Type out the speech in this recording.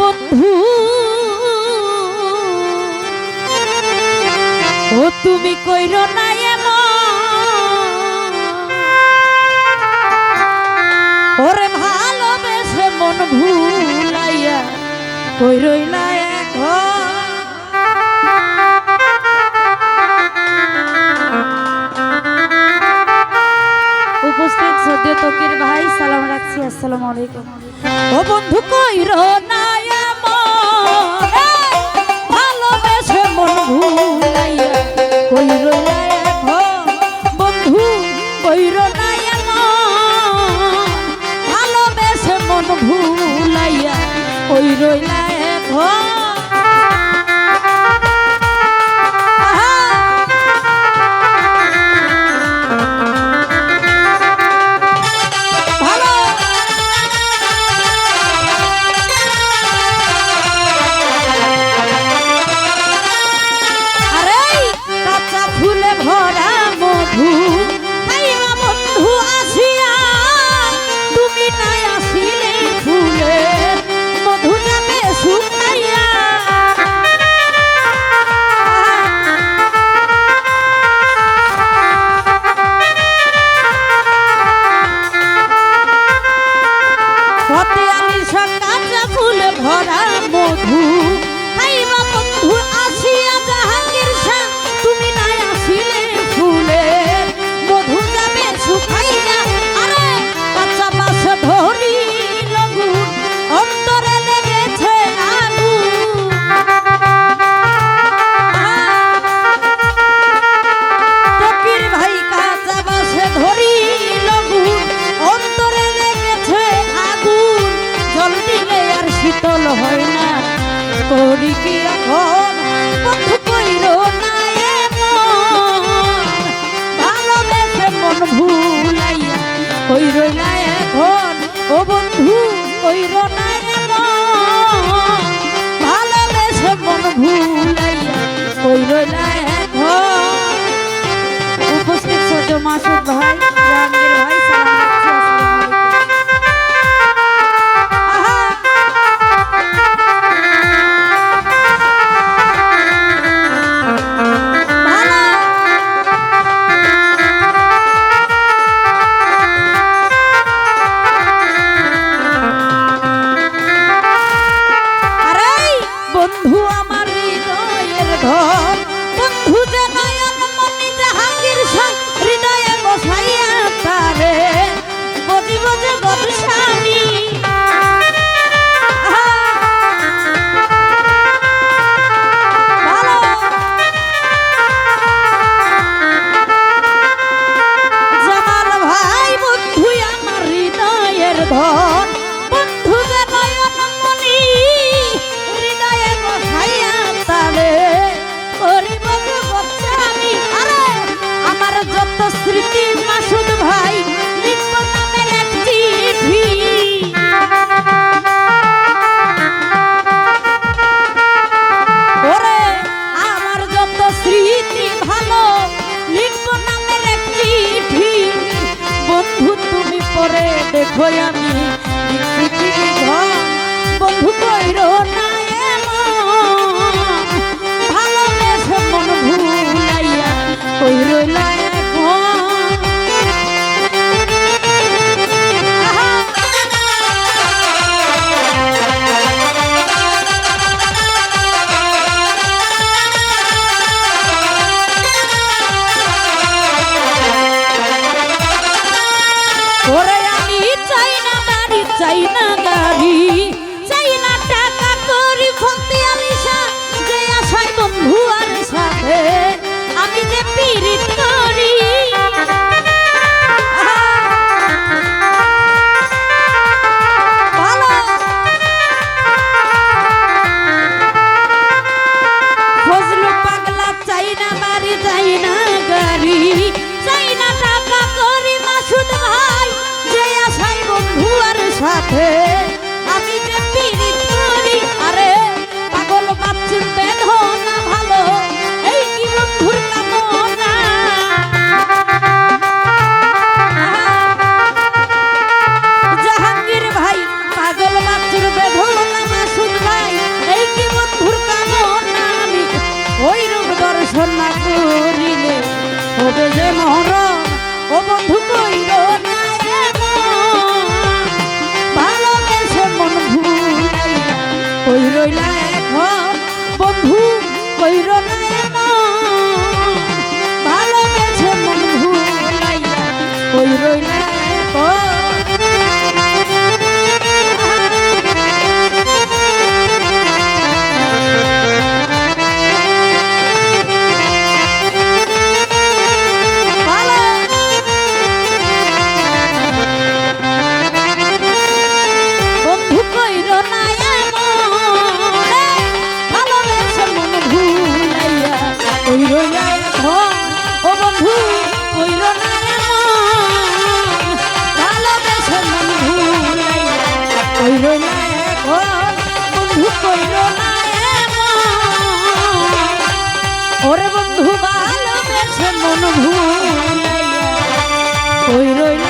বন্ধু। ও তুমি কইর না ওরে ভালোবেসে মন ভুলাইয়া কই রইলা উপস্থিত সদ্য তকির ভাই, সালাম রাখছি, আসসালামু আলাইকুম। ও বন্ধু, কইরো না হয়ে আমি। বন্ধু কইর না সাথে। আমি যে পীড়িত করি, আরে পাগল বাচ্চির বেদনা ভালো, এই কি বন্ধুর কামনা? জাহাঙ্গীর ভাই, পাগল বাচ্চির বেদনা মাসুদ ভাই এই কি বন্ধুর কামনা? আমি ওই রূপ দর্শন না করিলে হবে যে মহরম, ও বন্ধু ওরে বন্ধু ভালোবেসে মন ভুল। কই রইলা